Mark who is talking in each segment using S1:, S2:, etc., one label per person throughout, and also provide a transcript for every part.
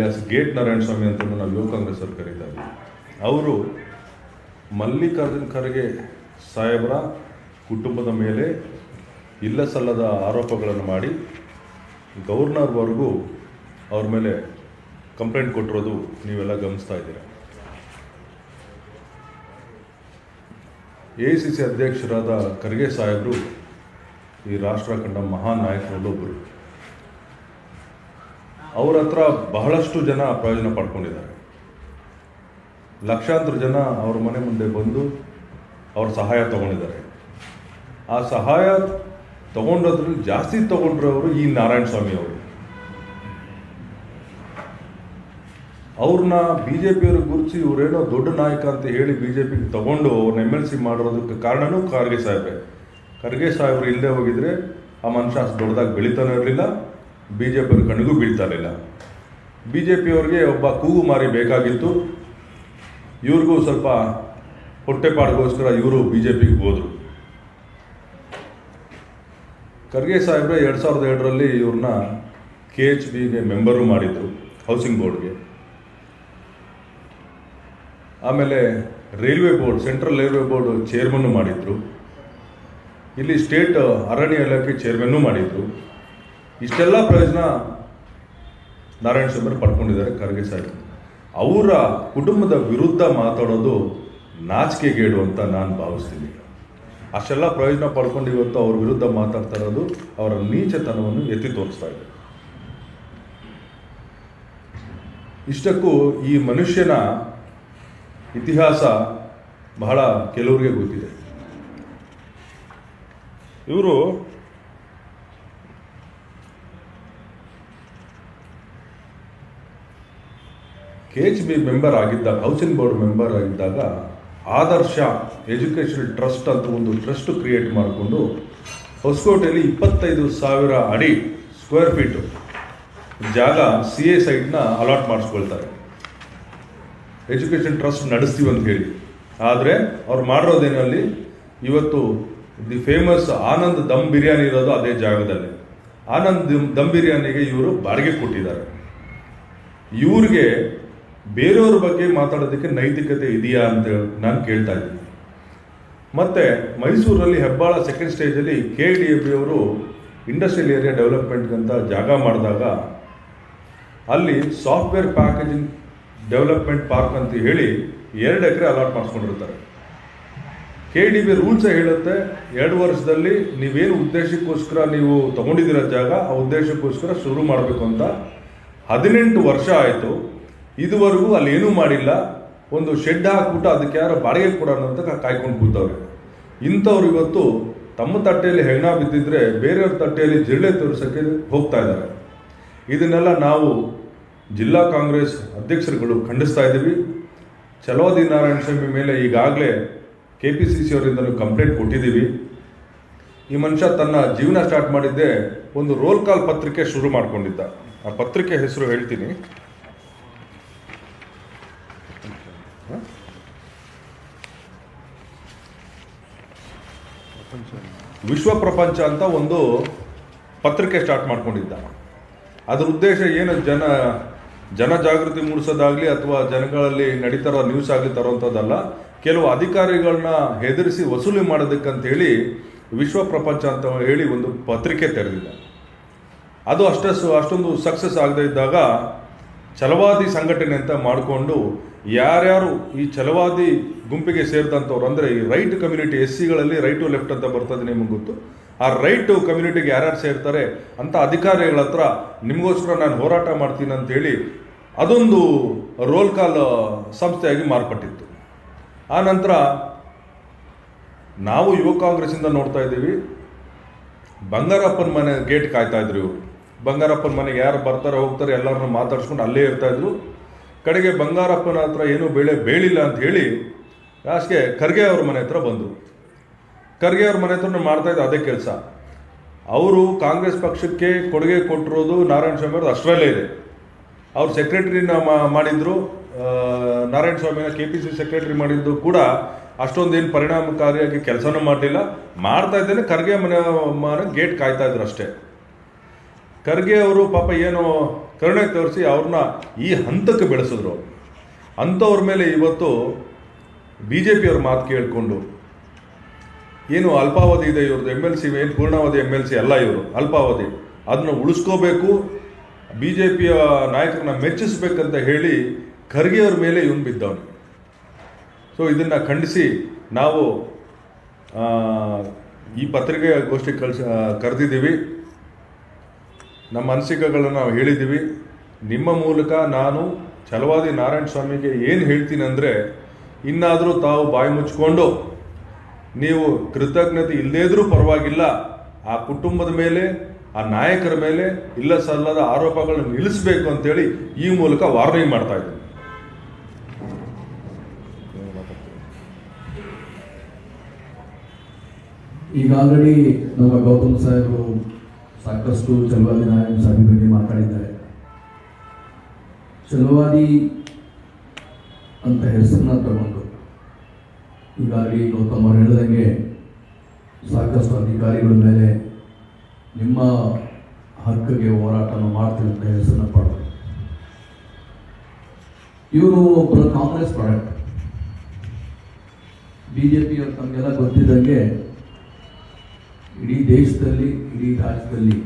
S1: Alias gate Narayana ಸ್ವಾಮಿ ಅಂತ ನಾವು ಯುವ ಕಾಂಗ್ರೆಸ್ ಅವರು ಕರೀತಾ ಇದ್ದೀವಿ ಅವರು ಮಲ್ಲಿಕಾರ್ಜುನ್ ಖರ್ಗೆ ಸಾಹೇಬರ ಕುಟುಂಬದ ಮೇಲೆ ಇಲ್ಲ ಸಲ್ಲದ ಆರೋಪಗಳನ್ನು ಮಾಡಿ ಗವರ್ನರ್ವರೆಗೂ ಅವ್ರ ಮೇಲೆ ಕಂಪ್ಲೇಂಟ್ ಕೊಟ್ಟಿರೋದು ನೀವೆಲ್ಲ ಗಮನಿಸ್ತಾ ಇದ್ದೀರಾ? ಎ ಸಿ ಸಿ ಅಧ್ಯಕ್ಷರಾದ ಖರ್ಗೆ ಸಾಹೇಬರು ಈ ರಾಷ್ಟ್ರ ಕಂಡ ಮಹಾನ್ ನಾಯಕರಲ್ಲೊಬ್ಬರು. ಅವ್ರ ಹತ್ರ ಬಹಳಷ್ಟು ಜನ ಪ್ರಯೋಜನ ಪಡ್ಕೊಂಡಿದ್ದಾರೆ. ಲಕ್ಷಾಂತರ ಜನ ಅವ್ರ ಮನೆ ಮುಂದೆ ಬಂದು ಅವ್ರ ಸಹಾಯ ತಗೊಂಡಿದ್ದಾರೆ. ಆ ಸಹಾಯ ತಗೊಂಡೋದ್ರಲ್ಲಿ ಜಾಸ್ತಿ ತಗೊಂಡ್ರವರು ಈ ನಾರಾಯಣ ಸ್ವಾಮಿ ಅವರು. ಅವ್ರನ್ನ ಬಿ ಜೆ ಪಿಯವರು ಗುರುತಿಸಿ ಇವರೇನೋ ದೊಡ್ಡ ನಾಯಕ ಅಂತ ಹೇಳಿ ಬಿ ಜೆ ಪಿಗೆ ತಗೊಂಡು ಅವ್ರನ್ನ ಎಂ ಎಲ್ ಸಿ ಮಾಡಿರೋದಕ್ಕೆ ಕಾರಣನೂ ಖರ್ಗೆ ಸಾಹೇಬ್ರೆ ಖರ್ಗೆ ಸಾಹೇಬ್ರು ಇಲ್ಲದೆ ಹೋಗಿದ್ರೆ ಆ ಮನುಷ್ಯ ದೊಡ್ಡದಾಗಿ ಬೆಳೀತಾನೆ ಇರಲಿಲ್ಲ. ಬಿ ಜೆ ಪಿಯವ್ರ ಕಣ್ಣಿಗೂ ಬೀಳ್ತಾ ಬಿ ಜೆ ಪಿಯವ್ರಿಗೆ ಒಬ್ಬ ಕೂಗು ಮಾರಿ ಬೇಕಾಗಿತ್ತು. ಇವ್ರಿಗೂ ಸ್ವಲ್ಪ ಹೊಟ್ಟೆಪಾಡಿಗೋಸ್ಕರ ಇವರು ಬಿ ಜೆ ಪಿಗೆ ಹೋದರು. ಖರ್ಗೆ ಸಾಹೇಬ್ರೆ ಎರಡು ಸಾವಿರದ ಎರಡರಲ್ಲಿ ಇವ್ರನ್ನ ಕೆ ಎಚ್ ಬಿಗೆ ಮೆಂಬರು ಮಾಡಿದರು, ಹೌಸಿಂಗ್ ಬೋರ್ಡ್ಗೆ. ಆಮೇಲೆ railway board, central railway board ಚೇರ್ಮನ್ನು ಮಾಡಿದರು. ಇಲ್ಲಿ ಸ್ಟೇಟ್ ಅರಣ್ಯ ಇಲಾಖೆ ಚೇರ್ಮನ್ನು ಮಾಡಿದರು. ಇಷ್ಟೆಲ್ಲ ಪ್ರಯೋಜನ ನಾರಾಯಣ ಸ್ವಾಮಿ ಪಡ್ಕೊಂಡಿದ್ದಾರೆ ಖರ್ಗೆ ಸಾಹೇಬ್. ಅವರ ಕುಟುಂಬದ ವಿರುದ್ಧ ಮಾತಾಡೋದು ನಾಚಿಕೆಗೇಡು ಅಂತ ನಾನು ಭಾವಿಸ್ತೀನಿ. ಅಷ್ಟೆಲ್ಲ ಪ್ರಯೋಜನ ಪಡ್ಕೊಂಡು ಇವತ್ತು ಅವ್ರ ವಿರುದ್ಧ ಮಾತಾಡ್ತಾ ಇರೋದು ಅವರ ನೀಚತನವನ್ನು ಎತ್ತಿ ತೋರಿಸ್ತಾ ಇದೆ. ಇಷ್ಟಕ್ಕೂ ಈ ಮನುಷ್ಯನ ಇತಿಹಾಸ ಬಹಳ ಕೆಲವರಿಗೆ ಗೊತ್ತಿದೆ. ಇವರು ಕೆ ಎಚ್ ಬಿ ಮೆಂಬರ್ ಆಗಿದ್ದಾಗ ಹೌಸಿಂಗ್ ಬೋರ್ಡ್ ಮೆಂಬರ್ ಆಗಿದ್ದಾಗ ಆದರ್ಶ ಎಜುಕೇಷನಲ್ ಟ್ರಸ್ಟ್ ಅಂತ ಒಂದು ಟ್ರಸ್ಟ್ ಕ್ರಿಯೇಟ್ ಮಾಡಿಕೊಂಡು ಹೊಸಕೋಟೆಯಲ್ಲಿ ಇಪ್ಪತ್ತೈದು ಸಾವಿರ ಅಡಿ ಸ್ಕ್ವೇರ್ ಫೀಟು ಜಾಗ ಸಿ ಎ ಸೈಟ್ನ ಅಲಾಟ್ ಮಾಡಿಸ್ಕೊಳ್ತಾರೆ. ಎಜುಕೇಷನ್ ಟ್ರಸ್ಟ್ ನಡೆಸ್ತೀವಿ ಅಂತ ಹೇಳಿ. ಆದರೆ ಅವ್ರು ಮಾಡಿರೋದೇನಲ್ಲಿ ಇವತ್ತು ದಿ ಫೇಮಸ್ ಆನಂದ್ ದಮ್ ಬಿರಿಯಾನಿ ಇರೋದು ಅದೇ ಜಾಗದಲ್ಲಿ. ಆನಂದ್ ದಮ್- ಬಿರಿಯಾನಿಗೆ ಇವರು ಬಾಡಿಗೆ ಕೊಟ್ಟಿದ್ದಾರೆ. ಇವ್ರಿಗೆ ಬೇರೆಯವ್ರ ಬಗ್ಗೆ ಮಾತಾಡೋದಕ್ಕೆ ನೈತಿಕತೆ ಇದೆಯಾ ಅಂತ ನಾನು ಕೇಳ್ತಾ ಇದ್ದೀನಿ. ಮತ್ತೆ ಮೈಸೂರಲ್ಲಿ ಹೆಬ್ಬಾಳ ಸೆಕೆಂಡ್ ಸ್ಟೇಜಲ್ಲಿ ಕೆ ಡಿ ಎ ಬಿ ಅವರು ಇಂಡಸ್ಟ್ರಿಯಲ್ ಏರಿಯಾ ಡೆವಲಪ್ಮೆಂಟ್ಗಂತ ಜಾಗ ಮಾಡಿದಾಗ ಅಲ್ಲಿ ಸಾಫ್ಟ್ವೇರ್ ಪ್ಯಾಕೇಜಿಂಗ್ ಡೆವಲಪ್ಮೆಂಟ್ ಪಾರ್ಕ್ ಅಂತ ಹೇಳಿ ಎರಡು ಎಕರೆ ಅಲಾಟ್ ಮಾಡಿಸ್ಕೊಂಡಿರ್ತಾರೆ. ಕೆ ಡಿ ಬಿ ರೂಲ್ಸ್ ಹೇಳುತ್ತೆ, ಎರಡು ವರ್ಷದಲ್ಲಿ ನೀವೇನು ಉದ್ದೇಶಕ್ಕೋಸ್ಕರ ನೀವು ತಗೊಂಡಿದ್ದೀರ ಜಾಗ, ಆ ಉದ್ದೇಶಕ್ಕೋಸ್ಕರ ಶುರು ಮಾಡಬೇಕು ಅಂತ ಹದಿನೆಂಟು ವರ್ಷ ಆಯಿತು. ಇದುವರೆಗೂ ಅಲ್ಲಿ ಏನೂ ಮಾಡಿಲ್ಲ. ಒಂದು ಶೆಡ್ ಹಾಕ್ಬಿಟ್ಟು ಅದಕ್ಕೆ ಯಾರೋ ಬಾಡಿಗೆ ಕೊಡೋಣ ಅಂತ ಕಾಯ್ಕೊಂಡು ಕೂತವ್ರೆ. ಇಂಥವ್ರು ಇವತ್ತು ತಮ್ಮ ತಟ್ಟೆಯಲ್ಲಿ ಹೆಗ್ಣ ಬಿದ್ದಿದ್ರೆ ಬೇರೆಯವ್ರ ತಟ್ಟೆಯಲ್ಲಿ ಜಿರಳೆ ತೋರಿಸೋಕ್ಕೆ ಹೋಗ್ತಾ ಇದ್ದಾರೆ. ಇದನ್ನೆಲ್ಲ ನಾವು ಜಿಲ್ಲಾ ಕಾಂಗ್ರೆಸ್ ಅಧ್ಯಕ್ಷರುಗಳು ಖಂಡಿಸ್ತಾ ಇದ್ದೀವಿ. ಚಲೋದಿ ನಾರಾಯಣ ಸ್ವಾಮಿ ಮೇಲೆ ಈಗಾಗಲೇ ಕೆ ಪಿ ಸಿ ಸಿ ಅವರಿಂದಲೂ ಕಂಪ್ಲೇಂಟ್ ಕೊಟ್ಟಿದ್ದೀವಿ. ಈ ಮನುಷ್ಯ ತನ್ನ ಜೀವನ ಸ್ಟಾರ್ಟ್ ಮಾಡಿದ್ದೆ ಒಂದು ರೋಲ್ ಕಾಲ್ ಪತ್ರಿಕೆ ಶುರು ಮಾಡಿಕೊಂಡಿದ್ದ. ಆ ಪತ್ರಿಕೆ ಹೆಸರು ಹೇಳ್ತೀನಿ. ವಿಶ್ವ ಪ್ರಪಂಚ ಅಂತ ಒಂದು ಪತ್ರಿಕೆ ಸ್ಟಾರ್ಟ್ ಮಾಡ್ಕೊಂಡಿದ್ದ. ಅದರ ಉದ್ದೇಶ ಏನು ಜನ ಜನ ಜಾಗೃತಿ ಮೂಡಿಸೋದಾಗಲಿ ಅಥವಾ ಜನಗಳಲ್ಲಿ ನಡೀತಾರೋ ನ್ಯೂಸ್ ಆಗಲಿ ತರೋಂಥದ್ದಲ್ಲ, ಕೆಲವು ಅಧಿಕಾರಿಗಳನ್ನ ಹೆದರಿಸಿ ವಸೂಲಿ ಮಾಡೋದಕ್ಕಂಥೇಳಿ ವಿಶ್ವ ಪ್ರಪಂಚ ಅಂತ ಹೇಳಿ ಒಂದು ಪತ್ರಿಕೆ ತೆರೆದಿದ್ದ ಅದು ಅಷ್ಟೇ ಅಷ್ಟೊಂದು ಸಕ್ಸಸ್ ಆಗದೇ ಇದ್ದಾಗ ಛಲವಾದಿ ಸಂಘಟನೆ ಅಂತ ಮಾಡಿಕೊಂಡು ಯಾರ್ಯಾರು ಈ ಛಲವಾದಿ ಗುಂಪಿಗೆ ಸೇರಿದಂಥವ್ರು, ಅಂದರೆ ಈ ರೈಟ್ ಕಮ್ಯುನಿಟಿ ಎಸ್ ಸಿಗಳಲ್ಲಿ ರೈಟ್ ಟು ಲೆಫ್ಟ್ ಅಂತ ಬರ್ತದೆ ನಿಮಗೆ ಗೊತ್ತು? ಆ ರೈಟ್ ಕಮ್ಯುನಿಟಿಗೆ ಯಾರ್ಯಾರು ಸೇರ್ತಾರೆ ಅಂತ ಅಧಿಕಾರಿಗಳ ಹತ್ರ ನಿಮಗೋಸ್ಕರ ನಾನು ಹೋರಾಟ ಮಾಡ್ತೀನಿ ಅಂತೇಳಿ ಅದೊಂದು ರೋಲ್ ಕಾಲ್ ಸಂಸ್ಥೆಯಾಗಿ ಮಾರ್ಪಟ್ಟಿತ್ತು. ಆ ನಂತರ ನಾವು ಯುವ ಕಾಂಗ್ರೆಸ್ಸಿಂದ ನೋಡ್ತಾ ಇದ್ದೀವಿ. ಬಂಗಾರಪ್ಪನ ಮನೆ ಗೇಟ್ ಕಾಯ್ತಾ ಇದ್ರು ಇವರು. ಬಂಗಾರಪ್ಪನ ಮನೆಗೆ ಯಾರು ಬರ್ತಾರೆ ಹೋಗ್ತಾರೆ ಎಲ್ಲರನ್ನ ಮಾತಾಡ್ಸ್ಕೊಂಡು ಅಲ್ಲೇ ಇರ್ತಾ ಇದ್ರು. ಕಡೆಗೆ ಬಂಗಾರಪ್ಪನ ಹತ್ರ ಏನೂ ಬೆಳೆ ಬೇಳಿಲ್ಲ ಅಂತ ಹೇಳಿ ಲಾಸ್ಟ್ಗೆ ಖರ್ಗೆ ಅವ್ರ ಮನೆ ಹತ್ರ ಬಂದರು. ಖರ್ಗೆ ಅವ್ರ ಮನೆ ಹತ್ರ ಮಾಡ್ತಾ ಇದ್ದ ಅದೇ ಕೆಲಸ. ಅವರು ಕಾಂಗ್ರೆಸ್ ಪಕ್ಷಕ್ಕೆ ಕೊಡುಗೆ ಕೊಟ್ಟಿರೋದು ನಾರಾಯಣ ಸ್ವಾಮಿ ಅವ್ರದ್ದು ಅಷ್ಟರಲ್ಲೇ ಇದೆ. ಅವ್ರು ಸೆಕ್ರೆಟರಿನ ಮಾಡಿದ್ರು. ನಾರಾಯಣ ಸ್ವಾಮಿನ ಕೆ ಪಿ ಸಿ ಸೆಕ್ರೆಟರಿ ಮಾಡಿದ್ದು ಕೂಡ ಅಷ್ಟೊಂದೇನು ಪರಿಣಾಮಕಾರಿಯಾಗಿ ಕೆಲಸನೂ ಮಾಡಲಿಲ್ಲ. ಮಾಡ್ತಾ ಇದ್ದೇನೆ, ಖರ್ಗೆ ಮನೆ ಮನೆ ಗೇಟ್ ಕಾಯ್ತಾ ಇದ್ರು ಅಷ್ಟೇ. ಖರ್ಗೆ ಅವರು ಪಾಪ ಏನು ಕರುಣೆ ತೋರಿಸಿ ಅವ್ರನ್ನ ಈ ಹಂತಕ್ಕೆ ಬೆಳೆಸಿದ್ರು. ಅಂಥವ್ರ ಮೇಲೆ ಇವತ್ತು ಬಿ ಜೆ ಪಿಯವ್ರ ಮಾತು ಕೇಳಿಕೊಂಡು, ಏನು ಅಲ್ಪಾವಧಿ ಇದೆ ಇವ್ರದ್ದು ಎಂ ಎಲ್ ಸಿ ಏನು ಪೂರ್ಣಾವಧಿ ಎಂ ಎಲ್ ಸಿ ಅಲ್ಲ ಇವರು, ಅಲ್ಪಾವಧಿ. ಅದನ್ನು ಉಳಿಸ್ಕೋಬೇಕು ಬಿ ಜೆ ಪಿಯ ನಾಯಕರನ್ನ ಮೆಚ್ಚಿಸ್ಬೇಕಂತ ಹೇಳಿ ಖರ್ಗೆಯವ್ರ ಮೇಲೆ ಇವನು ಬಿದ್ದವನು. ಸೊ ಇದನ್ನು ಖಂಡಿಸಿ ನಾವು ಈ ಪತ್ರಿಕೆ ಗೋಷ್ಠಿ ಕಳ್ಸ ಕರೆದಿದ್ದೀವಿ. ನಮ್ಮ ಅನಿಸಿಕೆಗಳನ್ನು ನಾವು ಹೇಳಿದ್ದೀವಿ. ನಿಮ್ಮ ಮೂಲಕ ನಾನು ಛಲವಾದಿ ನಾರಾಯಣ ಸ್ವಾಮಿಗೆ ಏನು ಹೇಳ್ತೀನಿ ಅಂದರೆ, ಇನ್ನಾದರೂ ತಾವು ಬಾಯಿ ಮುಚ್ಕೊಂಡು, ನೀವು ಕೃತಜ್ಞತೆ ಇಲ್ಲದೇ ಪರವಾಗಿಲ್ಲ, ಆ ಕುಟುಂಬದ ಮೇಲೆ, ಆ ನಾಯಕರ ಮೇಲೆ, ಇಲ್ಲ ಸಲ್ಲದ ಆರೋಪಗಳನ್ನು ನಿಲ್ಲಿಸಬೇಕು ಅಂತೇಳಿ ಈ ಮೂಲಕ ವಾರ್ನಿಂಗ್ ಮಾಡ್ತಾ ಇದ್ದೀನಿ.
S2: ಈಗ ಆಲ್ರೆಡಿ ನಮ್ಮ ಗೌತಮ್ ಸಾಹೇಬರು ಸಾಕಷ್ಟು ಚಲುವಾದಿ ನಾಯಕ ಸಭೆ ಬಗ್ಗೆ ಮಾತಾಡಿದ್ದಾರೆ. ಚಲುವಾದಿ ಅಂತ ಹೆಸರನ್ನ ತಗೊಂಡು ಈಗಾಗಲೇ ಗೌತಮ್ ಅವರು ಹೇಳಿದಂಗೆ ಸಾಕಷ್ಟು ಅಧಿಕಾರಿಗಳ ಮೇಲೆ ನಿಮ್ಮ ಹಕ್ಕಿಗೆ ಹೋರಾಟನ ಮಾಡ್ತೀವಿ ಅಂತ ಹೆಸರನ್ನ ಇವರು ಒಬ್ಬರು ಕಾಂಗ್ರೆಸ್ ಪ್ರಾಡಕ್ಟ್. ಬಿ ಜೆ ಪಿಯವರು ತಮಗೆಲ್ಲ ಗೊತ್ತಿದ್ದಂಗೆ ಇಡೀ ದೇಶದಲ್ಲಿ, ಇಡೀ ರಾಜ್ಯದಲ್ಲಿ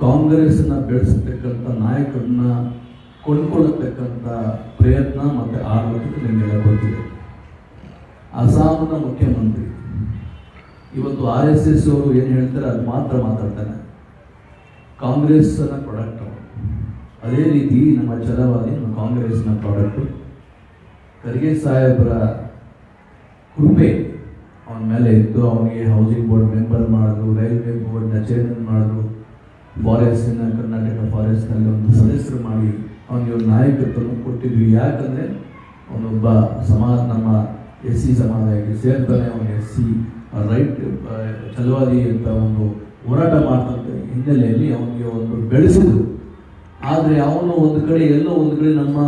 S2: ಕಾಂಗ್ರೆಸ್ನ ಬೆಳೆಸತಕ್ಕಂಥ ನಾಯಕರನ್ನ ಕೊಂಡ್ಕೊಳ್ಳತಕ್ಕಂಥ ಪ್ರಯತ್ನ ಮತ್ತು ಆಡಳಿತ ನಿಮಗೆಲ್ಲ ಗೊತ್ತಿದೆ ಅಸ್ಸಾಂನ ಮುಖ್ಯಮಂತ್ರಿ ಇವತ್ತು ಆರ್ ಎಸ್ ಎಸ್ ಅವರು ಏನು ಹೇಳ್ತಾರೆ, ಅದು ಮಾತ್ರ ಮಾತಾಡ್ತಾನೆ. ಕಾಂಗ್ರೆಸ್ನ ಪ್ರಾಡಕ್ಟ್ ಅದೇ ರೀತಿ ನಮ್ಮ ಚಲವಾದಿ ನಮ್ಮ ಕಾಂಗ್ರೆಸ್ನ ಪ್ರಾಡಕ್ಟು. ಖರ್ಗೆ ಸಾಹೇಬರ ಕೃಪೆ ಅವನ ಮೇಲೆ ಇದ್ದು ಅವನಿಗೆ ಹೌಸಿಂಗ್ ಬೋರ್ಡ್ ಮೆಂಬರ್ ಮಾಡಿದ್ರು ರೈಲ್ವೆ ಬೋರ್ಡ್ನ ಚೇರ್ಮನ್ ಮಾಡಿದ್ರು. ಫಾರೆಸ್ಟಿನ ಕರ್ನಾಟಕ ಫಾರೆಸ್ಟ್ನಲ್ಲಿ ಒಂದು ಸದಸ್ಯರು ಮಾಡಿ ಅವನಿಗೆ ಒಂದು ನಾಯಕತ್ವವನ್ನು ಕೊಟ್ಟಿದ್ವಿ ಯಾಕಂದರೆ ಅವನೊಬ್ಬ ಸಮಾಜ, ನಮ್ಮ ಎಸ್ ಸಿ ಸಮಾಜಕ್ಕೆ ಸೇರ್ತಾನೆ. ಅವನು ಎಸ್ ಸಿ ರೈಟ್ ಚಲವಾದಿ ಅಂತ ಒಂದು ಹೋರಾಟ ಮಾಡ್ತಂತ ಹಿನ್ನೆಲೆಯಲ್ಲಿ ಅವನಿಗೆ ಒಂದು ಬೆಳೆಸಿದ್ರು. ಆದರೆ ಅವನು ಒಂದು ಕಡೆ, ಎಲ್ಲೋ ಒಂದು ಕಡೆ ನಮ್ಮ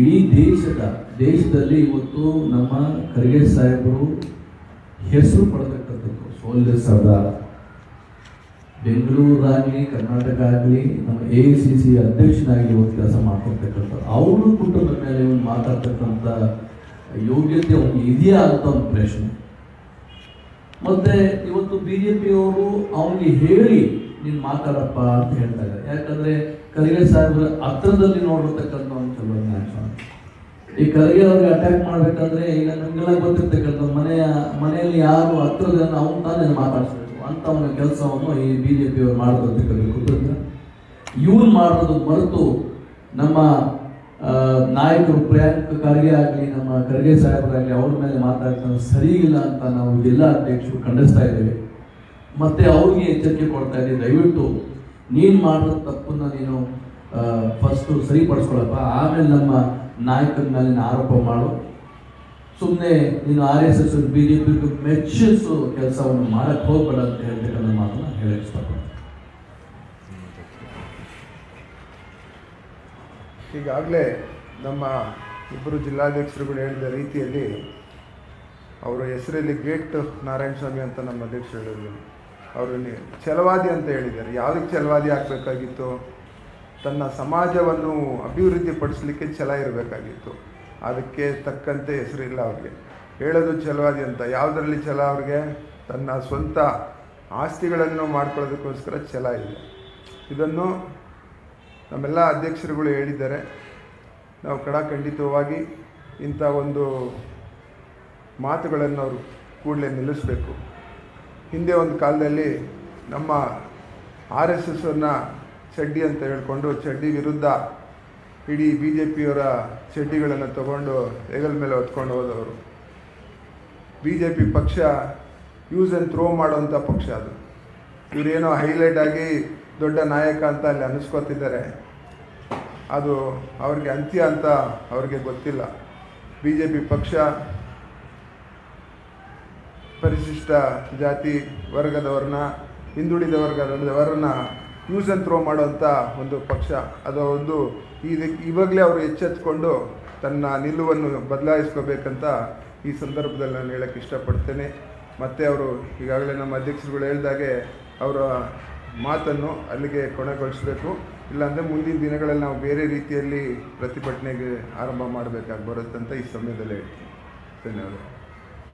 S2: ಇಡೀ ದೇಶದ, ದೇಶದಲ್ಲಿ ಇವತ್ತು ನಮ್ಮ ಖರ್ಗೆ ಸಾಹೇಬರು ಹೆಸರು ಪಡೆದಿರ್ತಕ್ಕಂಥದ್ದು ಸೋಲ್ಜರ್ ಸರ್ದಾರ್ ಬೆಂಗಳೂರಾಗಲಿ ಕರ್ನಾಟಕ ಆಗಲಿ ನಮ್ಮ ಎ ಸಿ ಸಿ ಅಧ್ಯಕ್ಷನಾಗಿ ಒಂದು ಕೆಲಸ ಮಾಡ್ತಿರ್ತಕ್ಕಂಥ, ಅವರು ಕುಟುಂಬದ ಮೇಲೆ ಒಂದು ಮಾತಾಡ್ತಕ್ಕಂಥ ಯೋಗ್ಯತೆ ಒಂದು ಇದೆಯಾ ಅಂತ ಒಂದು ಪ್ರಶ್ನೆ. ಮತ್ತೆ ಇವತ್ತು ಬಿ ಜೆ ಪಿಯವರು ಅವನಿಗೆ ಹೇಳಿ, ನೀನು ಮಾತಾಡಪ್ಪ ಅಂತ ಹೇಳ್ತಾರೆ ಯಾಕಂದ್ರೆ ಖರ್ಗೆ ಸಾಹೇಬ್ರ ಹತ್ರದಲ್ಲಿ ನೋಡಿರ್ತಕ್ಕಂಥ ಒಂದು ಚಲೋ ಈ ಖರ್ಗೆ ಅವ್ರಿಗೆ ಅಟ್ಯಾಕ್ ಮಾಡ್ಬೇಕಂದ್ರೆ ಈಗ ನಮಗೆಲ್ಲ ಗೊತ್ತಿರ್ತಕ್ಕಂಥ ಮನೆಯ ಯಾರು ಹತ್ರದ ಅವ್ನು ತಾನೇ ಮಾತಾಡಿಸ್ಬೇಕು. ಒಂದು ಕೆಲಸವನ್ನು ಈ ಬಿ ಜೆ ಪಿಯವರು ಮಾಡ್ತಿರ್ತಕ್ಕಂಥ ಕಲಿಬೇಕು ಇವ್ರು ಮಾಡೋದು ಮರೆತು ನಮ್ಮ ನಾಯಕರು ಪ್ರಿಯಾಂಕ್ ಖರ್ಗೆ ಆಗಲಿ, ನಮ್ಮ ಖರ್ಗೆ ಸಾಹೇಬರಾಗಲಿ ಅವ್ರ ಮೇಲೆ ಮಾತಾಡ್ತಾ ಸರಿ ಇಲ್ಲ ಅಂತ ನಾವು ಜಿಲ್ಲಾ ಅಧ್ಯಕ್ಷರು ಖಂಡಿಸ್ತಾ ಇದ್ದೇವೆ. ಮತ್ತೆ ಅವ್ರಿಗೆ ಎಚ್ಚರಿಕೆ ಕೊಡ್ತಾ ಇದ್ದೀವಿ ದಯವಿಟ್ಟು ನೀನು ಮಾಡಿದ ತಪ್ಪನ್ನ ನೀನು ಫಸ್ಟು ಸರಿಪಡಿಸ್ಕೊಳಪ್ಪ. ಆಮೇಲೆ ನಮ್ಮ ನಾಯಕರ ಮೇಲೆ ಆರೋಪ ಮಾಡು. ಸುಮ್ಮನೆ ನೀನು R S S B J ಮೆಚ್ಚಿಸು ಕೆಲಸವನ್ನು ಮಾಡಕ್ಕೆ ಹೋಗ್ಬೇಡ ಅಂತ ಹೇಳ್ತಕ್ಕಂಥ ಮಾತನ್ನ ಹೇಳಕ್ಕೆ ಇಷ್ಟಪಡ್ತೀನಿ.
S3: ಈಗಾಗಲೇ ನಮ್ಮ ಇಬ್ಬರು ಜಿಲ್ಲಾಧ್ಯಕ್ಷರುಗಳು ಹೇಳಿದ ರೀತಿಯಲ್ಲಿ ಅವರ ಹೆಸರಲ್ಲಿ ಗೇಟ್ ನಾರಾಯಣ ಸ್ವಾಮಿ ಅಂತ ನಮ್ಮ ಅಧ್ಯಕ್ಷರು ಹೇಳಿದ್ರು. ಅವರು ಇಲ್ಲಿ ಛಲವಾದಿ ಅಂತ ಹೇಳಿದ್ದಾರೆ. ಯಾವುದಕ್ಕೆ ಛಲವಾದಿ ಆಗಬೇಕಾಗಿತ್ತು? ತನ್ನ ಸಮಾಜವನ್ನು ಅಭಿವೃದ್ಧಿಪಡಿಸಲಿಕ್ಕೆ ಛಲ ಇರಬೇಕಾಗಿತ್ತು. ಅದಕ್ಕೆ ತಕ್ಕಂತೆ ಹೆಸರಿಲ್ಲ ಅವ್ರಿಗೆ. ಹೇಳೋದು ಛಲವಾದಿ ಅಂತ. ಯಾವುದರಲ್ಲಿ ಛಲ ಅವ್ರಿಗೆ? ತನ್ನ ಸ್ವಂತ ಆಸ್ತಿಗಳನ್ನು ಮಾಡ್ಕೊಳ್ಳೋದಕ್ಕೋಸ್ಕರ ಛಲ ಇದೆ. ಇದನ್ನು ನಮ್ಮೆಲ್ಲ ಅಧ್ಯಕ್ಷರುಗಳು ಹೇಳಿದ್ದಾರೆ. ನಾವು ಕಡಾಖಂಡಿತವಾಗಿ ಇಂಥ ಒಂದು ಮಾತುಗಳನ್ನು ಅವರು ಕೂಡಲೇ ನಿಲ್ಲಿಸಬೇಕು. ಹಿಂದೆ ಒಂದು ಕಾಲದಲ್ಲಿ ನಮ್ಮ ಆರ್ ಎಸ್ ಎಸ್ಸನ್ನು ಚಡ್ಡಿ ಅಂತ ಹೇಳ್ಕೊಂಡು, ಚಡ್ಡಿ ವಿರುದ್ಧ ಇಡೀ ಬಿ ಜೆ ಪಿಯವರ ಚಡ್ಡಿಗಳನ್ನು ತಗೊಂಡು ಹೆಗಲ ಮೇಲೆ ಹೊತ್ಕೊಂಡು ಹೋದವರು. ಬಿ ಜೆ ಪಿ ಪಕ್ಷ ಯೂಸ್ ಆ್ಯಂಡ್ ಥ್ರೋ ಮಾಡುವಂಥ ಪಕ್ಷ ಅದು. ಇವರೇನೋ ಹೈಲೈಟ್ ಆಗಿ ದೊಡ್ಡ ನಾಯಕ ಅಂತ ಅಲ್ಲಿ ಅನ್ನಿಸ್ಕೊತಿದ್ದಾರೆ. ಅದು ಅವ್ರಿಗೆ ಅಂತ್ಯ ಅಂತ ಅವ್ರಿಗೆ ಗೊತ್ತಿಲ್ಲ. ಬಿ ಜೆ ಪಿ ಪಕ್ಷ ಪರಿಶಿಷ್ಟ ಜಾತಿ ವರ್ಗದವ್ರನ್ನ, ಹಿಂದುಳಿದ ವರ್ಗದವರನ್ನ ಯೂಸ್ ಆ್ಯಂಡ್ ಥ್ರೋ ಮಾಡುವಂಥ ಒಂದು ಪಕ್ಷ. ಅದು ಒಂದು ಇದಕ್ಕೆ ಇವಾಗಲೇ ಅವರು ಎಚ್ಚೆತ್ಕೊಂಡು ತನ್ನ ನಿಲುವನ್ನು ಬದಲಾಯಿಸ್ಕೋಬೇಕಂತ ಈ ಸಂದರ್ಭದಲ್ಲಿ ನಾನು ಹೇಳಕ್ಕೆ ಇಷ್ಟಪಡ್ತೇನೆ. ಮತ್ತು ಅವರು ಈಗಾಗಲೇ ನಮ್ಮ ಅಧ್ಯಕ್ಷರುಗಳು ಹೇಳಿದಾಗೆ ಅವರ ಮಾತನ್ನು ಅಲ್ಲಿಗೆ ಕೊನೆಗೊಳಿಸಬೇಕು. ಇಲ್ಲಾಂದರೆ ಮುಂದಿನ ದಿನಗಳಲ್ಲಿ ನಾವು ಬೇರೆ ರೀತಿಯಲ್ಲಿ ಪ್ರತಿಭಟನೆಗೆ ಆರಂಭ ಮಾಡಬೇಕಾಗಿ ಬರುತ್ತಂತ ಈ ಸಮಯದಲ್ಲಿ ಹೇಳ್ತೀನಿ. ಧನ್ಯವಾದ